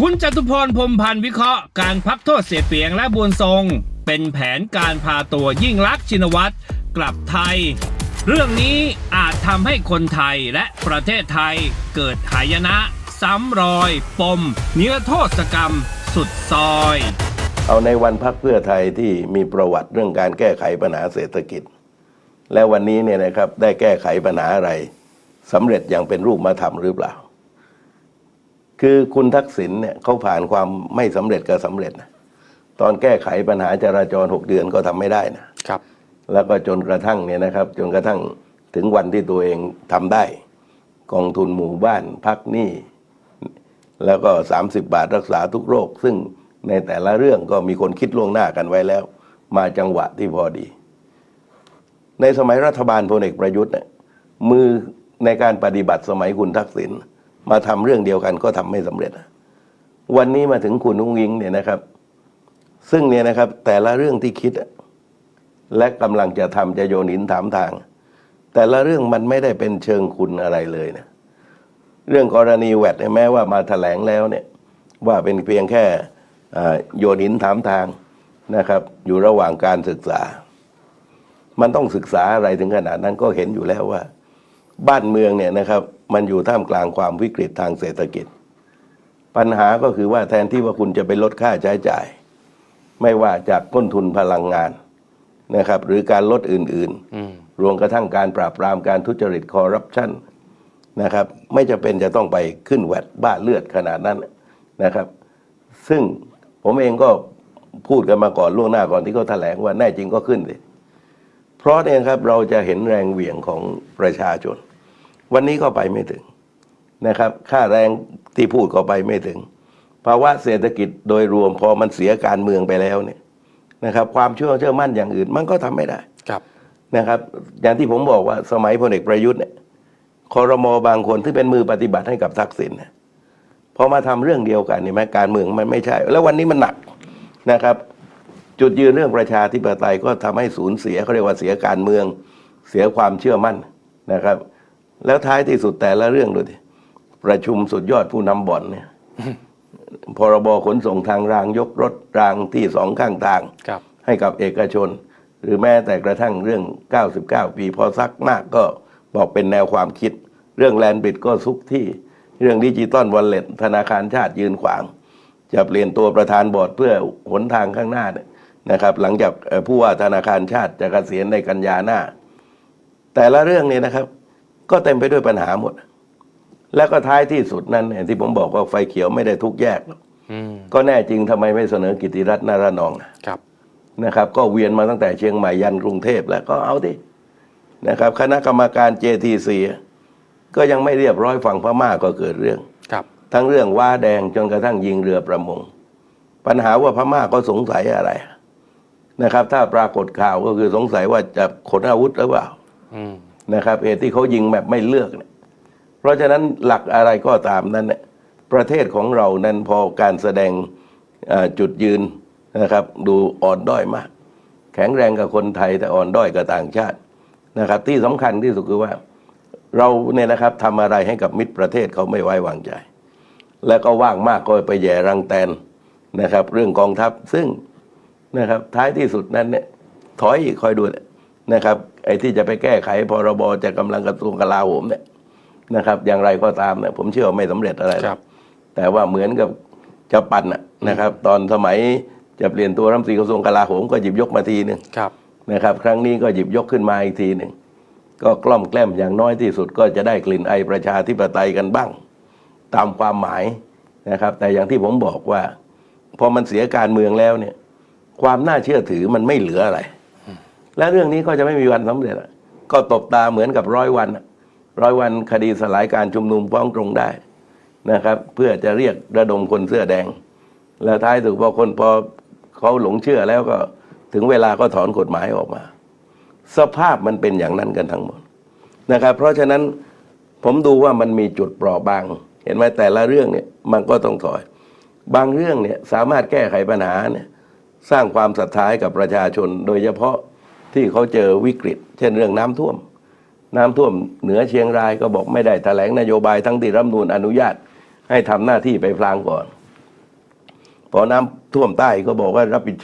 คุณจตุพรพรมพันธ์วิเคราะห์การพักโทษเสียเปียงและบุญทรง เป็นแผนการพาตัวยิ่งลักษณ์ชินวัตรกลับไทย เรื่องนี้อาจทำให้คนไทยและประเทศไทยเกิดหายนะ ซ้ำรอย ปม เนื้อโทษกรรม สุดซอย เอาในวันพักเพื่อไทยที่มีประวัติเรื่องการแก้ไขปัญหาเศรษฐกิจ และวันนี้เนี่ยนะครับได้แก้ไขปัญหาอะไรสำเร็จอย่างเป็นรูปมาทำหรือเปล่า คือคุณทักษิณเนี่ยเขาผ่านความไม่สำเร็จกับสำเร็จนะตอนแก้ไขปัญหาจราจรหกเดือนก็ทำไม่ได้นะครับ แล้วก็จนกระทั่งเนี่ยนะครับ จนกระทั่งถึงวันที่ตัวเองทำได้ กองทุนหมู่บ้านพักหนี้แล้วก็ 30 บาทรักษาทุกโรค ซึ่งในแต่ละเรื่องก็มีคนคิดล่วงหน้ากันไว้แล้ว มาจังหวะที่พอดี ในสมัยรัฐบาลพลเอกประยุทธ์เนี่ยมือในการปฏิบัติสมัยคุณทักษิณ มาทำเรื่องเดียวกันก็ทำไม่สำเร็จ วันนี้มาถึงคุณนุ้งยิงเนี่ยนะครับ ซึ่งเนี่ยนะครับแต่ละเรื่องที่คิด และกำลังจะทำจะโยนหินถามทาง แต่ละเรื่องมันไม่ได้เป็นเชิงคุณอะไรเลยนะเรื่องกรณีแวดเนี่ยแม้ว่ามาแถลงแล้วเนี่ยว่าเป็นเพียงแค่โยนหินถามทางนะครับ อยู่ระหว่างการศึกษา มันต้องศึกษาอะไรถึงขนาดนั้นก็เห็นอยู่แล้วว่า บ้านเมืองเนี่ยนะครับ มันอยู่ท่ามกลางความวิกฤตทางเศรษฐกิจ ปัญหาก็คือว่าแทนที่ว่าคุณจะไปลดค่าใช้จ่าย ไม่ว่าจากต้นทุนพลังงานนะครับ หรือการลดอื่นอืมๆรวมกระทั่งการปราบปรามการทุจริตคอร์รัปชันนะครับ ไม่จะเป็นจะต้องไปขึ้นแวดบ้าเลือดขนาดนั้นนะครับ ซึ่งผมเองก็พูดกันมาก่อนล่วงหน้าก่อนที่เขาแถลงว่าแน่จริงก็ขึ้นเลยเพราะเนี่ยครับเราจะเห็นแรงเหวี่ยงของประชาชน วันนี้ก็ไปไม่ถึงนะครับ ค่าแรงที่พูดก็ไปไม่ถึงภาวะเศรษฐกิจโดยรวมพอมันเสียการเมืองไปแล้วเนี่ยนะครับ ความเชื่อเชื่อมั่นอย่างอื่นมันก็ทำไม่ได้ครับนะครับ อย่างที่ผมบอกว่าสมัยพลเอกประยุทธ์เนี่ยคอรมอบางคนที่เป็นมือปฏิบัติให้กับทักษิณเนี่ยพอมาทำเรื่องเดียวกันนี่ไหมการเมืองมันไม่ใช่ แล้ววันนี้มันหนักนะครับ จุดยืนเรื่องประชาธิปไตยก็ทำให้สูญเสียเขาเรียกว่าเสียการเมืองเสียความเชื่อมั่นนะครับ แล้วท้ายที่สุดแต่ละเรื่องดูดิประชุมสุดยอดผู้นำบ่อนเนี่ยพรบขนส่งทางรางยกรถรางที่สองข้างทางครับให้กับเอกชน หรือแม้แต่กระทั่งเรื่อง 99 ปีพอซักมากก็บอกเป็นแนวความคิด เรื่องแลนบิดก็ซุกที่ เรื่องดิจิตอลวอลเล็ตธนาคารชาติยืนขวาง จะเปลี่ยนตัวประธานบอร์ดเพื่อหนทางข้างหน้าเนี่ยนะครับ หลังจากเอ่อผู้ว่าธนาคารชาติจะเกษียณในกันยาหน้า แต่ละเรื่องเนี่ยนะครับ ก็เต็มไปด้วยปัญหาหมด แล้วก็ท้ายที่สุดนั้นเนี่ยที่ผมบอกว่าไฟเขียวไม่ได้ทุกแยกหรอกอืมก็แน่จริงทำไมไม่เสนอกิตติรัตน์นารนองอะครับนะครับ ก็เวียนมาตั้งแต่เชียงใหม่ยันกรุงเทพแล้วก็เอาดินะครับ คณะกรรมการ JTC ก็ยังไม่เรียบร้อยฝั่งพม่าก็เกิดเรื่องครับ ทั้งเรื่องว้าแดงจนกระทั่งยิงเรือประมง ปัญหาว่าพม่าก็สงสัยอะไรนะครับ ถ้าปรากฏข่าวก็คือสงสัยว่าจะขนอาวุธหรือเปล่าอืม นะครับเหตุที่เขายิงแบบไม่เลือกเนี่ยเพราะฉะนั้นหลักอะไรก็ตามนั้นเนี่ยประเทศของเรานั้นพอการแสดงจุดยืนนะครับดูอ่อนด้อยมาก แข็งแรงกับคนไทยแต่อ่อนด้อยกับต่างชาตินะครับ ที่สำคัญที่สุดคือว่าเราเนี่ยนะครับทำอะไรให้กับมิตรประเทศเขาไม่ไว้วางใจ แล้วก็ว่างมากก็ไปแย่รังแตนนะครับ เรื่องกองทัพซึ่งนะครับท้ายที่สุดนั้นเนี่ยถอยอีกคอยดูเนี่ยนะครับไอ้ที่จะไปแก้ไขพรบจะกำลังกระทรวงกลาโหมเนี่ยนะครับ อย่างไรก็ตามเนี่ยผมเชื่อว่าไม่สำเร็จอะไรหรอกครับ แต่ว่าเหมือนกับจะปั่นน่ะนะครับ ตอนสมัยจะเปลี่ยนตัวรัฐมนตรีกระทรวงกลาโหมก็หยิบยกมาทีหนึ่งครับนะครับ ครั้งนี้ก็หยิบยกขึ้นมาอีกทีหนึ่งก็กล้อมแกล้มอย่างน้อยที่สุดก็จะได้กลิ่นไอประชาธิปไตยกันบ้าง ตามความหมายนะครับ แต่อย่างที่ผมบอกว่า พอมันเสียการเมืองแล้วเนี่ย ความน่าเชื่อถือมันไม่เหลืออะไร และเรื่องนี้ก็จะไม่มีวันสำเร็จก็ตบตาเหมือนกับร้อยวันร้อยวันคดีสลายการชุมนุมฟ้องตรงได้นะครับ เพื่อจะเรียกระดมคนเสื้อแดง แล้วท้ายสุดพอคนพอเขาหลงเชื่อแล้วก็ถึงเวลาก็ถอนกฎหมายออกมา สภาพมันเป็นอย่างนั้นกันทั้งหมดนะครับ เพราะฉะนั้นผมดูว่ามันมีจุดเปราะบาง เห็นไหมแต่ละเรื่องเนี่ยมันก็ต้องถอย บางเรื่องเนี่ยสามารถแก้ไขปัญหาเนี่ยสร้างความศรัทธาให้กับประชาชนโดยเฉพาะ ที่เขาเจอวิกฤต เช่นเรื่องน้ำท่วม น้ำท่วมเหนือเชียงรายก็บอกไม่ได้แถลงนโยบายทั้งที่รัฐนูญอนุญาตให้ทำหน้าที่ไปพลางก่อนพอน้ำท่วมใต้ก็บอกว่ารับผิด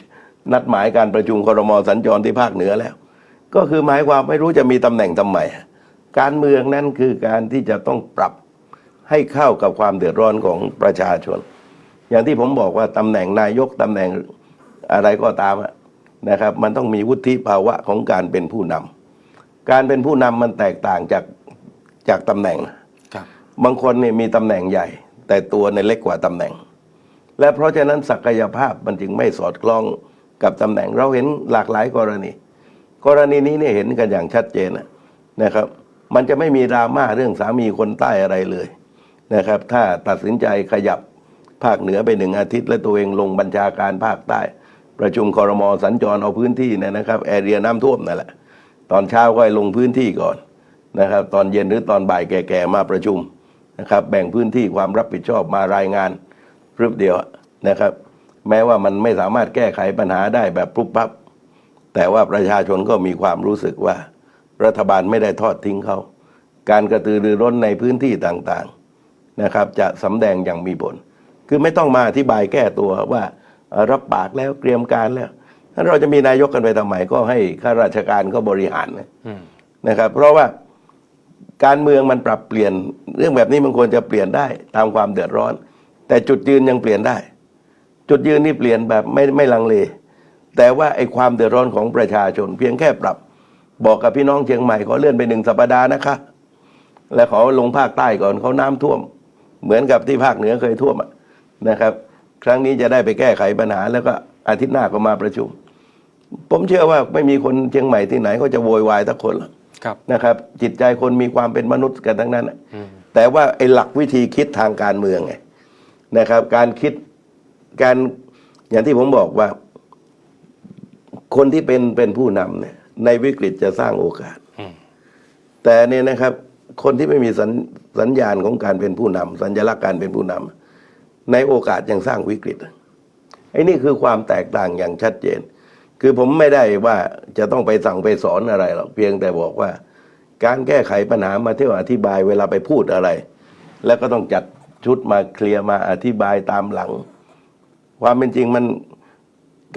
นัดหมายการประชุมครมสัญจรที่ภาคเหนือแล้ว ก็คือหมายความไม่รู้จะมีตำแหน่งทำไมการเมืองนั้นคือการที่จะต้องปรับให้เข้ากับความเดือดร้อนของประชาชน อย่างที่ผมบอกว่าตำแหน่งนายกตำแหน่งอะไรก็ตามอะ นะครับมันต้องมีวุฒิภาวะของการเป็นผู้นำการเป็นผู้นำมันแตกต่างจากจากตำแหน่งครับบางคนเนี่ยมีตำแหน่งใหญ่ แต่ตัวในยเล็กกว่าตำแหน่ง และเพราะฉะนั้นศักยภาพมันจึงไม่สอดคล้องกับตำแหน่ง เราเห็นหลากหลายกรณี กรณีนี้เนี่ยเห็นกันอย่างชัดเจนนะนะครับ มันจะไม่มีดราม่าเรื่องสามีคนใต้อะไรเลยนะครับ ถ้าตัดสินใจขยับภาคเหนือไปหนึ่งอาทิตย์ และตัวเองลงบัญชาการภาคใต้ ประชุมคอรมอสัญจรเอาพื้นที่เนยนะครับแอเรียน้ำท่วมนั่นแหละตอนเช้าก็ลงพื้นที่ก่อนนะครับ ตอนเย็นหรือตอนบ่ายแก่ๆมาประชุมนะครับ แบ่งพื้นที่ความรับผิดชอบมารายงานรึบเดียวนะครับ แม้ว่ามันไม่สามารถแก้ไขปัญหาได้แบบปุ๊บปั๊บแต่ว่าประชาชนก็มีความรู้สึกว่า รัฐบาลไม่ได้ทอดทิ้งเขา การกระตือรือร้นในพื้นที่ต่างๆนะครับ จะสำแดงอย่างมีผลคือไม่ต้องมาอธิบายแก้ตัวว่า รับปากแล้วเตรียมการแล้วถ้าเราจะมีนายกกันไปทำไมก็ให้ข้าราชการก็บริหารนะอืมนะครับ เพราะว่าการเมืองมันปรับเปลี่ยนเรื่องแบบนี้มันควรจะเปลี่ยนได้ตามความเดือดร้อน แต่จุดยืนยังเปลี่ยนได้ จุดยืนนี่เปลี่ยนแบบไม่ไม่ลังเล แต่ว่าไอ้ความเดือดร้อนของประชาชน เพียงแค่ปรับ บอกกับพี่น้องเชียงใหม่ขอเลื่อนไปหนึ่งสัปดาห์นะคะ และขอลงภาคใต้ก่อนเขาน้ำท่วม เหมือนกับที่ภาคเหนือเคยท่วมอะนะครับ ครั้งนี้จะได้ไปแก้ไขปัญหา แล้วก็อาทิตย์หน้าก็มาประชุม ผมเชื่อว่าไม่มีคนเชียงใหม่ที่ไหนเขาจะโวยวายทุกคนหรอกครับนะครับ จิตใจคนมีความเป็นมนุษย์กันทั้งนั้นอะอืมแต่ว่าไอ้หลักวิธีคิดทางการเมืองไงนะครับ การคิดการอย่างที่ผมบอกว่า คนที่เป็นเป็นผู้นำเนี่ย ในวิกฤตจะสร้างโอกาสอืมแต่เนี่ยนะครับ คนที่ไม่มีสัญสัญญาณของการเป็นผู้นำสัญลักษณ์การเป็นผู้นำ ในโอกาสยังสร้างวิกฤตไอ้นี่คือความแตกต่างอย่างชัดเจน คือผมไม่ได้ว่าจะต้องไปสั่งไปสอนอะไรหรอกเพียงแต่บอกว่า การแก้ไขปัญหามาเที่ยวอธิบายเวลาไปพูดอะไร แล้วก็ต้องจัดชุดมาเคลียร์มาอธิบายตามหลัง ความเป็นจริงมัน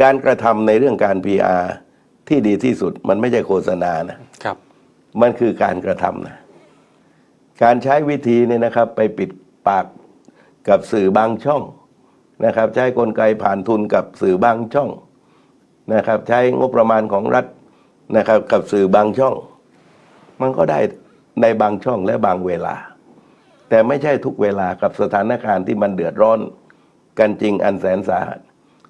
การกระทำในเรื่องการ PR ที่ดีที่สุดมันไม่ใช่โฆษณานะครับ มันคือการกระทำนะ การใช้วิธีเนี่ยนะครับ ไปปิดปาก กับสื่อบางช่องนะครับ ใช้กลไกผ่านทุนกับสื่อบางช่องนะครับ ใช้งบประมาณของรัฐนะครับ กับสื่อบางช่อง มันก็ได้ในบางช่องและบางเวลา แต่ไม่ใช่ทุกเวลากับสถานการณ์ที่มันเดือดร้อนกันจริงอันแสนสาหัส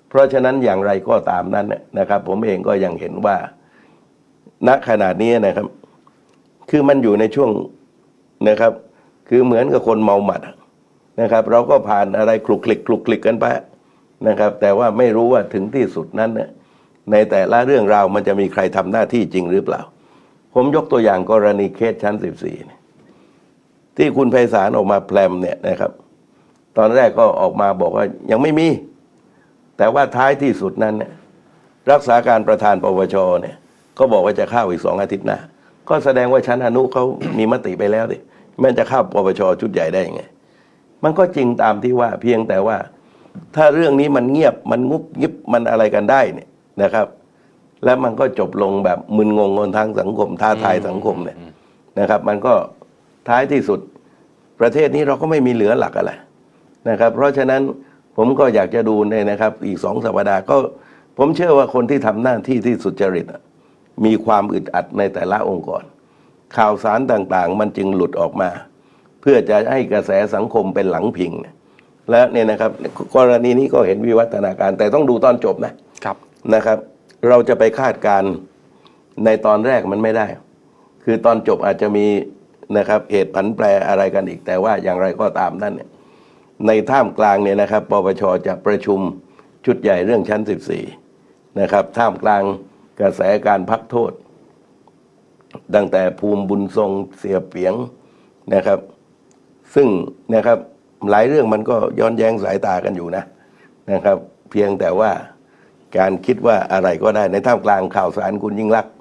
เพราะฉะนั้นอย่างไรก็ตามนั้นนะครับ ผมเองก็ยังเห็นว่าณขณะนี้นะครับ คือมันอยู่ในช่วงนะครับ คือเหมือนกับคนเมาหมัดอะ นะครับ เราก็ผ่านอะไรคลุกคลิกคลุกคลิกกันไปนะครับ แต่ว่าไม่รู้ว่าถึงที่สุดนั้นเนี่ยในแต่ละเรื่องราวมันจะมีใครทำหน้าที่จริงหรือเปล่า ผมยกตัวอย่างกรณีเคสชั้น 14เนี่ยที่คุณไพศาลออกมาแพรมเนี่ยนะครับ ตอนแรกก็ออกมาบอกว่ายังไม่มี แต่ว่าท้ายที่สุดนั้นเนี่ยรักษาการประธานปปชเนี่ย ก็บอกว่าจะเข้าอีกสองอาทิตย์หน้าก็แสดงว่าชั้นอนุเขามีมติไปแล้วดิมันจะเข้าปปชชุดใหญ่ได้ยังไง มันก็จริงตามที่ว่าเพียงแต่ว่า ถ้าเรื่องนี้มันเงียบมันงุบยิบมันอะไรกันได้เนี่ยนะครับ แล้วมันก็จบลงแบบมึนงงบนทางสังคม ท้าทายสังคมเนี่ยนะครับ มันก็ท้ายที่สุดประเทศนี้เราก็ไม่มีเหลือหลักอะไรนะครับ เพราะฉะนั้นผมก็อยากจะดูเนี่ยนะครับ อีกสองสัปดาห์ก็ผมเชื่อว่าคนที่ทำหน้าที่ที่สุจริตอะมีความอึดอัดในแต่ละองค์กรข่าวสารต่างๆ มันจึงหลุดออกมา เพื่อจะให้กระแสสังคมเป็นหลังพิงเนี่ยและเนี่ยนะครับกรณีนี้ก็เห็นวิวัฒนาการ แต่ต้องดูตอนจบนะครับนะครับ เราจะไปคาดการณ์ในตอนแรกมันไม่ได้ คือตอนจบอาจจะมีนะครับเหตุผันแปรอะไรกันอีก แต่ว่าอย่างไรก็ตามนั่นเนี่ยในท่ามกลางเนี่ยนะครับปปชจะประชุมชุดใหญ่เรื่องชั้น 14 นะครับ ท่ามกลางกระแสการพักโทษตั้งแต่ภูมิบุญทรงเสียเปียงนะครับ ซึ่งนะครับหลายเรื่องมันก็ย้อนแย้งสายตากันอยู่นะนะครับ เพียงแต่ว่าการคิดว่าอะไรก็ได้ในท่ามกลางข่าวสารคุณยิ่งรักษณ์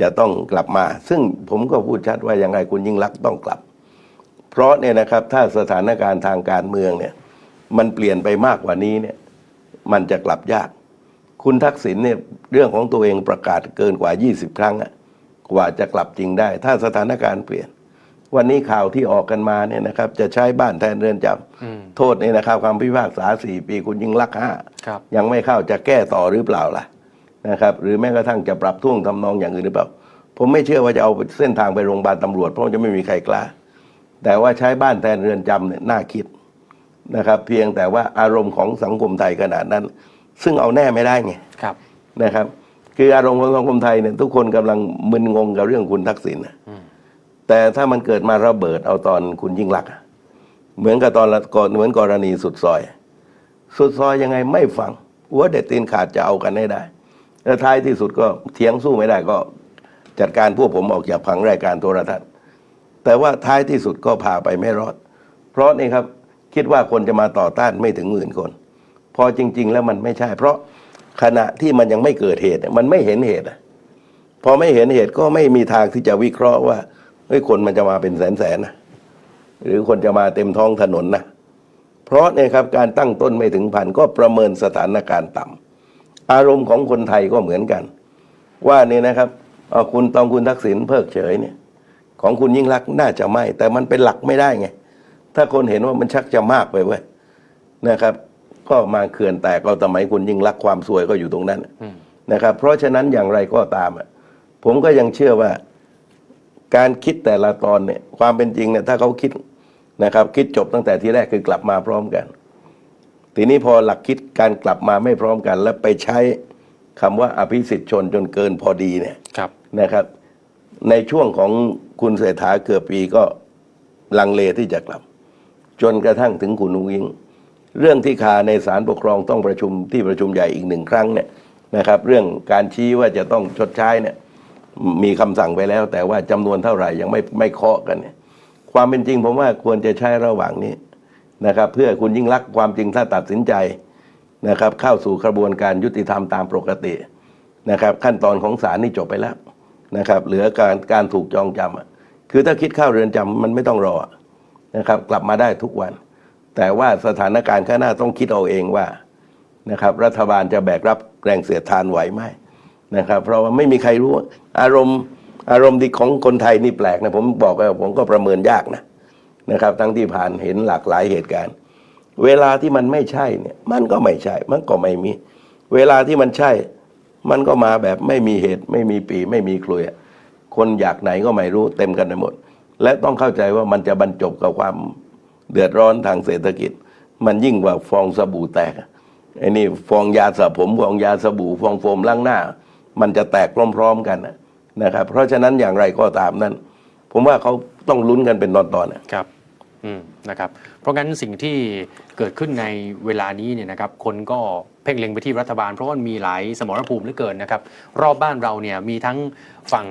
จะต้องกลับมา ซึ่งผมก็พูดชัดว่ายังไงคุณยิ่งรักษณ์ต้องกลับ เพราะเนี่ยนะครับถ้าสถานการณ์ทางการเมืองเนี่ยมันเปลี่ยนไปมากกว่านี้เนี่ยมันจะกลับยาก คุณทักษิณเนี่ยเรื่องของตัวเองประกาศเกินกว่า 20 ครั้งอะกว่าจะกลับจริงได้ ถ้าสถานการณ์เปลี่ยน วันนี้ข่าวที่ออกกันมาเนี่ยนะครับ จะใช้บ้านแทนเรือนจอืมำโทษเนี่ยนะครับความพิพากษาสี่ปีคุณยิงลักษณ์ห้าครับยังไม่เข้าจะแก้ต่อหรือเปล่าล่ะนะครับ หรือแม้กระทั่งจะปรับท่วงทำนองอย่างอื่นหรือเปล่า ผมไม่เชื่อว่าจะเอาเส้นทางไปโรงพยาบาลตำรวจเพราะจะไม่มีใครกล้า แต่ว่าใช้บ้านแทนเรือนจำเนี่ยน่าคิดนะครับ เพียงแต่ว่าอารมณ์ของสังคมไทยขนาดนั้น ซึ่งเอาแน่ไม่ได้ไงครับนะครับ คืออารมณ์ของสังคมไทยเนี่ยทุกคนกำลังมึนงงกับเรื่องคุณทักษิณน่ะอืม แต่ถ้ามันเกิดมาระเบิดเอาตอนคุณยิ่งลักษณ์เหมือนกับตอนก่อนเหมือนกรณีสุดซอย สุดซอยยังไงไม่ฟังหัวเด็ดตีนขาดจะเอากันให้ได้ แล้วท้ายที่สุดก็เถียงสู้ไม่ได้ก็จัดการพวกผมออกจากผังรายการโทรทัศน์ แต่ว่าท้ายที่สุดก็พาไปไม่รอด เพราะนี่ครับคิดว่าคนจะมาต่อต้านไม่ถึงหมื่นคน พอจริง ๆ แล้วมันไม่ใช่ เพราะขณะที่มันยังไม่เกิดเหตุมันไม่เห็นเหตุพอไม่เห็นเหตุก็ไม่มีทางที่จะวิเคราะห์ว่า เฮ้ยคนมันจะมาเป็นแสนๆนะหรือคนจะมาเต็มท้องถนนนะเพราะเนี่ยครับการตั้งต้นไม่ถึงพันก็ประเมินสถานการณ์ต่ำอารมณ์ของคนไทยก็เหมือนกัน ว่าเนี่ยนะครับเอาคุณตองคุณทักษิณเพิกเฉยเนี่ย ของคุณยิ่งรักษณ์น่าจะไม่ แต่มันเป็นหลักไม่ได้ไง ถ้าคนเห็นว่ามันชักจะมากไปเว้ยนะครับ ก็มาเขื่อนแตกเอาสมัยคุณยิ่งรักษณ์ความสวยก็อยู่ตรงนั้นอืมนะครับ เพราะฉะนั้นอย่างไรก็ตามอะผมก็ยังเชื่อว่า การคิดแต่ละตอนเนี่ยความเป็นจริงเนี่ยถ้าเขาคิดนะครับ คิดจบตั้งแต่ที่แรกคือกลับมาพร้อมกัน ทีนี้พอหลักคิดการกลับมาไม่พร้อมกัน แล้วไปใช้คำว่าอภิสิทธิชนจนเกินพอดีเนี่ยครับนะครับ ในช่วงของคุณเศรษฐาเกือบปีก็ลังเลที่จะกลับ จนกระทั่งถึงคุณนุ้งยิงเรื่องที่คาในศาลปกครองต้องประชุมที่ประชุมใหญ่อีกหนึ่งครั้งเนี่ยนะครับ เรื่องการชี้ว่าจะต้องชดใช้เนี่ย มีคำสั่งไปแล้ว แต่ว่าจำนวนเท่าไหร่ยังไม่ไม่เคาะกันเนี่ยความเป็นจริงผมว่าควรจะใช้ระหว่างนี้นะครับ เพื่อคุณยิ่งรักความจริงถ้าตัดสินใจนะครับ เข้าสู่กระบวนการยุติธรรมตามปกตินะครับ ขั้นตอนของศาลนี่จบไปแล้วนะครับ เหลือการการถูกจองจำอะคือถ้าคิดเข้าเรือนจำมันไม่ต้องรอนะครับ กลับมาได้ทุกวัน แต่ว่าสถานการณ์ข้างหน้าต้องคิดเอาเองว่านะครับ รัฐบาลจะแบกรับแรงเสียดทานไหวไหม นะครับ เพราะว่าไม่มีใครรู้อารมณ์อารมณ์ดีของคนไทยนี่แปลกนะผมบอกไปว่าผมก็ประเมินยากนะนะครับ ทั้งที่ผ่านเห็นหลากหลายเหตุการณ์ เวลาที่มันไม่ใช่เนี่ยมันก็ไม่ใช่ มันก็ไม่มี เวลาที่มันใช่ มันก็มาแบบไม่มีเหตุ ไม่มีปี ไม่มีคลุยคนอยากไหนก็ไม่รู้เต็มกันไปหมด และต้องเข้าใจว่ามันจะบรรจบกับความเดือดร้อนทางเศรษฐกิจ มันยิ่งกว่าฟองสบู่แตกไอ้นี่ฟองยาสระผมฟองยาสบู่ฟองโฟมล้างหน้า มันจะแตกพร้อมๆกันนะนะครับ เพราะฉะนั้นอย่างไรก็ตามนั้น ผมว่าเขาต้องลุ้นกันเป็นตอนๆอะครับอืมนะครับ เพราะงั้นสิ่งที่เกิดขึ้นในเวลานี้เนี่ยนะครับ คนก็เพ่งเล็งไปที่รัฐบาล เพราะว่ามีหลายสมรภูมิเหลือเกินนะครับ รอบบ้านเราเนี่ยมีทั้งฝั่ง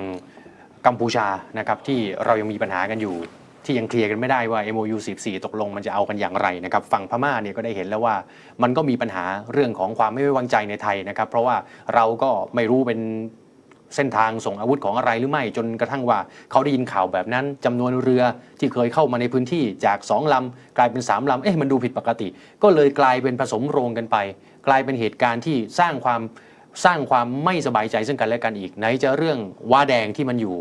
กัมพูชานะครับที่เรายังมีปัญหากันอยู่ ที่ยังเคลียร์กันไม่ได้ว่า MOU 14ตกลงมันจะเอากันอย่างไรนะครับฝั่งพม่าเนี่ยก็ได้เห็นแล้วว่า มันก็มีปัญหาเรื่องของความไม่ไว้วางใจในไทยนะครับเพราะว่าเราก็ไม่รู้เป็นเส้นทางส่งอาวุธของอะไรหรือไม่ จนกระทั่งว่าเขาได้ยินข่าวแบบนั้นจำนวนเรือที่เคยเข้ามาในพื้นที่จากสองลำกลายเป็นสามลำเอ๊ะมันดูผิดปกติ ก็เลยกลายเป็นผสมโรงกันไป กลายเป็นเหตุการณ์ที่สร้างความสร้างความไม่สบายใจซึ่งกันและกันอีกไหนจะเรื่องว้าแดงที่มันอยู่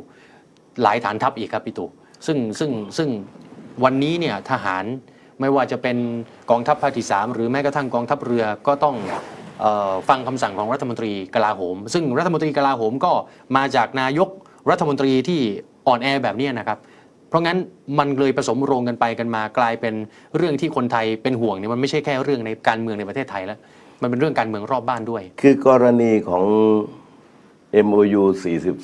หลายฐานทัพอีกครับพี่ตู่ ซึ่งซึ่งซึ่งวันนี้เนี่ยทหารไม่ว่าจะเป็นกองทัพภาคที่สามหรือแม้กระทั่งกองทัพเรือก็ต้องเออฟังคำสั่งของรัฐมนตรีกลาโหม ซึ่งรัฐมนตรีกลาโหมก็มาจากนายกรัฐมนตรีที่อ่อนแอแบบนี้นะครับ เพราะงั้นมันเลยผสมโรงกันไปกันมากลายเป็นเรื่องที่คนไทยเป็นห่วงเนี่ยมันไม่ใช่แค่เรื่องในการเมืองในประเทศไทยแล้ว มันเป็นเรื่องการเมืองรอบบ้านด้วย คือกรณีของ MOU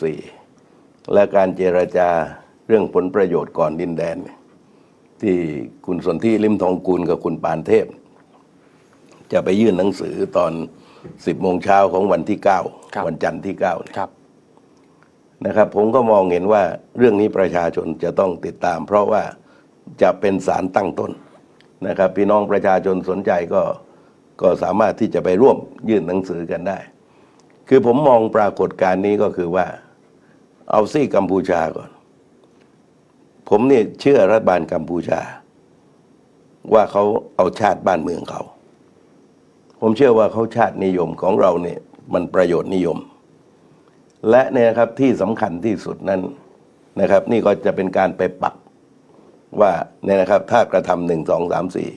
44 และการเจรจา รื่องผลประโยชน์ก่อนดินแดนเนี่ยที่คุณสนธิลิมทองกุลกับคุณปานเทพ จะไปยื่นหนังสือตอน10โมงเช้าของวันที่ครับ9วันจันทร์ที่9เนี่ยครับนะครับ ผมก็มองเห็นว่าเรื่องนี้ประชาชนจะต้องติดตาม เพราะว่าจะเป็นสารตั้งต้นนะครับ พี่น้องประชาชนสนใจก็ก็สามารถที่จะไปร่วมยื่นหนังสือกันได้ คือผมมองปรากฏการณ์นี้ก็คือว่า เอาซี่กัมพูชาก่อน ผมเนี่ยเชื่อรัฐบาลกัมพูชา ว่าเขาเอาชาติบ้านเมืองเขา ผมเชื่อว่าเขาชาตินิยมของเราเนี่ยมันประโยชน์นิยม และเนี่ยนะครับที่สำคัญที่สุดนั้นนะครับ นี่ก็จะเป็นการไปปักว่าเนี่ยนะครับถ้ากระทำหนึ่งสองสามสี่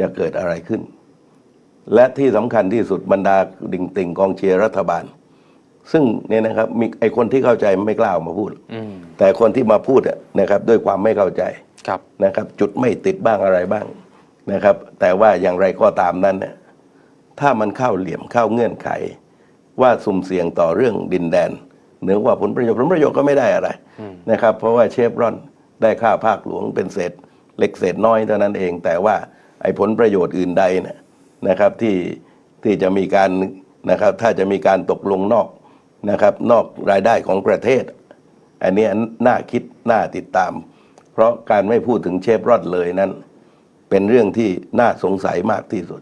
จะเกิดอะไรขึ้น และที่สำคัญที่สุดบรรดาดิ่งติ่งกองเชียร์รัฐบาล ซึ่งเนี่ยนะครับมีไอคนที่เข้าใจไม่กล้าออกมาพูด อืม แต่คนที่มาพูดอะนะครับด้วยความไม่เข้าใจครับ นะครับจุดไม่ติดบ้างอะไรบ้างนะครับ แต่ว่าอย่างไรก็ตามนั้นเนี่ยถ้ามันเข้าเหลี่ยมเข้าเงื่อนไข ว่าสุ่มเสี่ยงต่อเรื่องดินแดนเนื่องว่าผลประโยชน์ผลประโยชน์ก็ไม่ได้อะไรอืมนะครับ เพราะว่าเชฟรอนได้ค่าภาคหลวงเป็นเศษเล็กเศษน้อยเท่านั้นเอง แต่ว่าไอ้ผลประโยชน์อื่นใดเนี่ยนะครับที่ที่จะมีการนะครับถ้าจะมีการตกลงนอก นะครับ นอกรายได้ของประเทศ อันนี้น่าคิดน่าติดตาม เพราะการไม่พูดถึงเชฟรอดเลยนั้น เป็นเรื่องที่น่าสงสัยมากที่สุด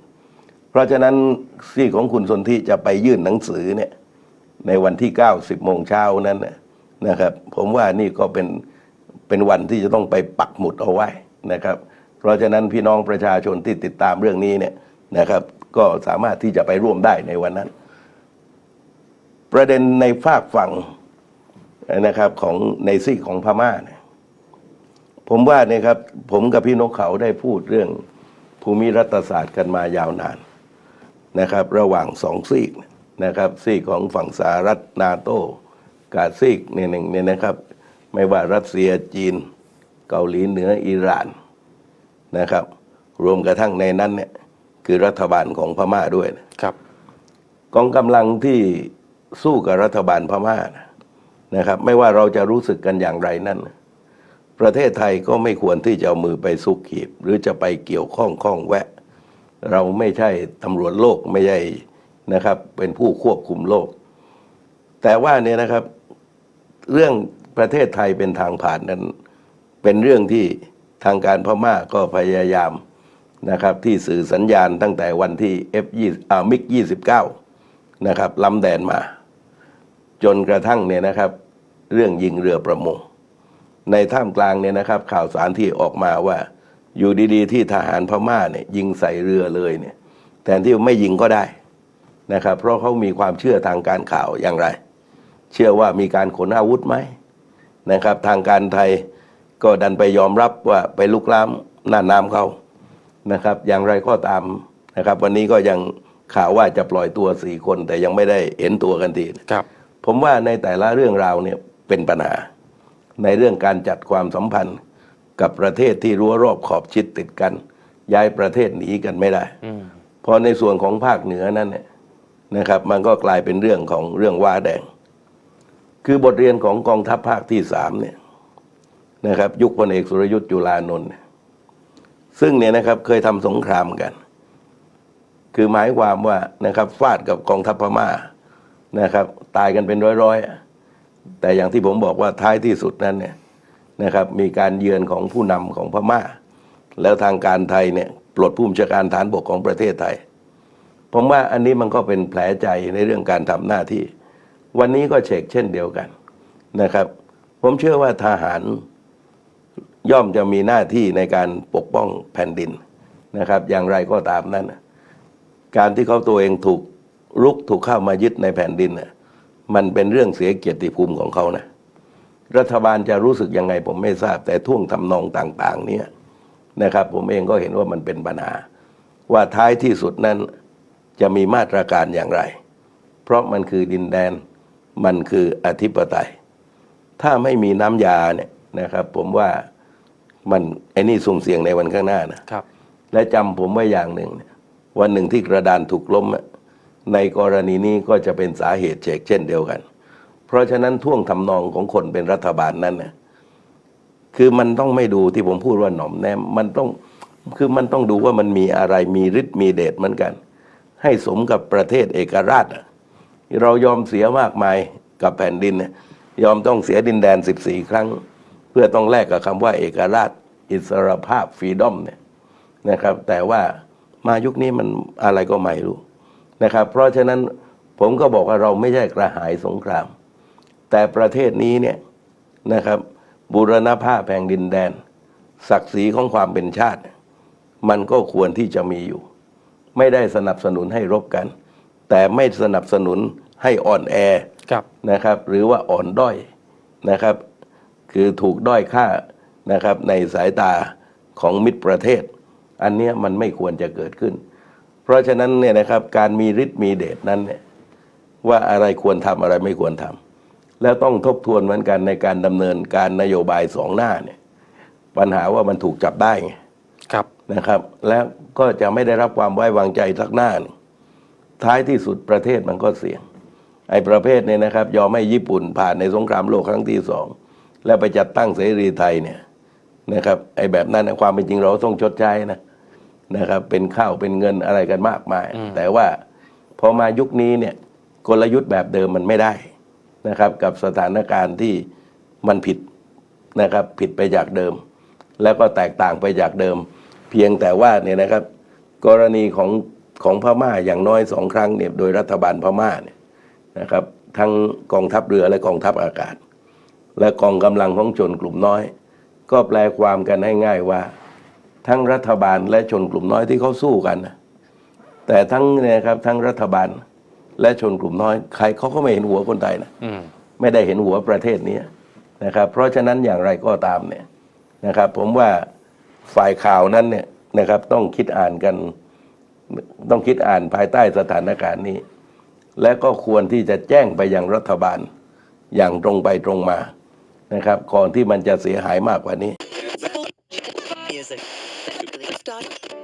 เพราะฉะนั้นซี่ของคุณสนธิจะไปยื่นหนังสือเนี่ยในวันที่ 9 10โมงเช้านั้นน่ะนะครับ ผมว่านี่ก็เป็นเป็นวันที่จะต้องไปปักหมุดเอาไว้นะครับ เพราะฉะนั้นพี่น้องประชาชนที่ติดตามเรื่องนี้เนี่ยนะครับ ก็สามารถที่จะไปร่วมได้ในวันนั้น ประเด็นในฝากฝั่งนะครับของในซีกของพม่าเนี่ยผมว่าเนี่ยครับผมกับพี่นกเขาได้พูดเรื่องภูมิรัฐศาสตร์กันมายาวนานนะครับ ระหว่างสองซีกนะครับ ซีกของฝั่งสหรัฐนาโต้กับซีกเนี่ยหนึ่งเนี่ยนะครับ ไม่ว่ารัสเซียจีน เกาหลีเหนืออิหร่านนะครับ รวมกระทั่งในนั้นเนี่ยคือรัฐบาลของพม่าด้วยนะครับกองกำลังที่ สู้กับรัฐบาลพม่านะครับ ไม่ว่าเราจะรู้สึกกันอย่างไรนั่น ประเทศไทยก็ไม่ควรที่จะเอามือไปซุกขีบ หรือจะไปเกี่ยวข้องข้องแวะ เราไม่ใช่ตำรวจโลกไม่ใช่นะครับ เป็นผู้ควบคุมโลก แต่ว่าเนี่ยนะครับ เรื่องประเทศไทยเป็นทางผ่านนั้น เป็นเรื่องที่ทางการพม่าก็พยายามนะครับที่สื่อสัญญาณตั้งแต่วันที่ F20 อ่ามิก29นะครับล้ำแดนมา จนกระทั่งเนี่ยนะครับ เรื่องยิงเรือประมง ในท่ามกลางเนี่ยนะครับ ข่าวสารที่ออกมาว่า อยู่ดีๆ ที่ทหารพม่าเนี่ยยิงใส่เรือเลยเนี่ยแทนที่ไม่ยิงก็ได้นะครับ เพราะเขามีความเชื่อทางการข่าวอย่างไร เชื่อว่ามีการขนอาวุธไหมนะครับ ทางการไทยก็ดันไปยอมรับว่าไปลุกล้ำหน่านน้ำเขานะครับ อย่างไรก็ตามนะครับ วันนี้ก็ยังข่าวว่าจะปล่อยตัวสี่คนแต่ยังไม่ได้เห็นตัวกันทีครับ ผมว่าในแต่ละเรื่องราวเนี่ยเป็นปัญหา ในเรื่องการจัดความสัมพันธ์กับประเทศที่รั้วรอบขอบชิดติดกัน ย้ายประเทศหนีกันไม่ได้อพอในส่วนของภาคเหนือนั้นเนี่ยนะครับ มันก็กลายเป็นเรื่องของเรื่องว้าแดง คือบทเรียนของกองทัพภาคที่สามเนี่ยนะครับ ยุคพลเอกสุรยุทธ์จุลานนท์ซึ่งเนี่ยนะครับเคยทำสงครามกัน คือหมายความว่านะครับฟาดกับกองทัพพม่า นะครับตายกันเป็นร้อยๆ แต่อย่างที่ผมบอกว่าท้ายที่สุดนั้นเนี่ยนะครับมีการเยือนของผู้นำของพม่า แล้วทางการไทยเนี่ยปลดผู้บัญชาการฐานบกของประเทศไทย ผมว่าอันนี้มันก็เป็นแผลใจในเรื่องการทำหน้าที่ วันนี้ก็เช็คเช่นเดียวกันนะครับ ผมเชื่อว่าทหารย่อมจะมีหน้าที่ในการปกป้องแผ่นดินนะครับ อย่างไรก็ตามนั้น การที่เขาตัวเองถูก รุกถูกเข้ามายึดในแผ่นดินน่ะมันเป็นเรื่องเสียเกียรติภูมิของเขานะ รัฐบาลจะรู้สึกยังไงผมไม่ทราบ แต่ท่วงทำนองต่าง ๆ เนี่ยนะครับ ผมเองก็เห็นว่ามันเป็นปัญหา ว่าท้ายที่สุดนั้นจะมีมาตรการอย่างไร เพราะมันคือดินแดนมันคืออธิปไตย ถ้าไม่มีน้ำยาเนี่ยนะครับ ผมว่ามันไอ้นี่สุ่มเสี่ยงในวันข้างหน้านะครับ และจำผมไว้อย่างหนึ่งเนี่ยวันหนึ่งที่กระดานถูกล้มอะ ในกรณีนี้ก็จะเป็นสาเหตุเชกเช่นเดียวกัน เพราะฉะนั้นท่วงทำนองของคนเป็นรัฐบาลนั้นเนะคือมันต้องไม่ดูที่ผมพูดว่าหน่อมแนมมันต้องคือมันต้องดูว่ามันมีอะไรมีฤทธิ์มีเดชเหมือนกัน ให้สมกับประเทศเอกราช เรายอมเสียมากมายกับแผ่นดินเนี่ยยอมต้องเสียดินแดน 14 ครั้ง เพื่อต้องแลกกับคำว่าเอกราช อิสรภาพฟรีดอมเนี่ยนะครับ แต่ว่ามายุคนี้มันอะไรก็ไม่รู้ นะครับ เพราะฉะนั้นผมก็บอกว่าเราไม่ใช่กระหายสงคราม แต่ประเทศนี้เนี่ยนะครับ บูรณภาพแห่งดินแดน ศักดิ์ศรีของความเป็นชาติ มันก็ควรที่จะมีอยู่ ไม่ได้สนับสนุนให้รบกัน แต่ไม่สนับสนุนให้อ่อนแอครับนะครับ หรือว่าอ่อนด้อยนะครับ คือถูกด้อยค่านะครับในสายตาของมิตรประเทศ อันเนี้ยมันไม่ควรจะเกิดขึ้น เพราะฉะนั้นเนี่ยนะครับการมีฤทธิ์มีเดชนั้นเนี่ยว่าอะไรควรทำอะไรไม่ควรทำแล้วต้องทบทวนเหมือนกันในการดำเนินการนโยบายสองหน้าเนี่ยปัญหาว่ามันถูกจับได้ไงครับนะครับ แล้วก็จะไม่ได้รับความไว้วางใจสักหน้าหนึ่งท้ายที่สุดประเทศมันก็เสี่ยง ไอ้ประเภทเนี่ยนะครับ ยอมให้ญี่ปุ่นผ่านในสงครามโลกครั้งที่สองแล้วไปจัดตั้งเสรีไทยเนี่ยนะครับไอ้แบบนั้นนะความเป็นจริงเราต้องชดใช้นะ นะครับเป็นข้าวเป็นเงินอะไรกันมากมายอืมแต่ว่าพอมายุคนี้เนี่ยกลยุทธ์แบบเดิมมันไม่ได้นะครับ กับสถานการณ์ที่มันผิดนะครับผิดไปจากเดิม แล้วก็แตกต่างไปจากเดิม เพียงแต่ว่าเนี่ยนะครับ กรณีของของพม่าอย่างน้อยสองครั้งเนี่ยโดยรัฐบาลพม่าเนี่ยนะครับทั้งกองทัพเรือและกองทัพอากาศ และกองกำลังของชนกลุ่มน้อย ก็แปลความกันให้ง่ายว่า ทั้งรัฐบาลและชนกลุ่มน้อยที่เขาสู้กันนะแต่ทั้งเนี่ยนะครับทั้งรัฐบาลและชนกลุ่มน้อยใครเขาก็ไม่เห็นหัวคนไทยนะอืมไม่ได้เห็นหัวประเทศนี้นะครับ เพราะฉะนั้นอย่างไรก็ตามเนี่ยนะครับ ผมว่าฝ่ายข่าวนั้นเนี่ยนะครับ ต้องคิดอ่านกัน ต้องคิดอ่านภายใต้สถานการณ์นี้ และก็ควรที่จะแจ้งไปยังรัฐบาล อย่างตรงไปตรงมานะครับ ก่อนที่มันจะเสียหายมากกว่านี้ dot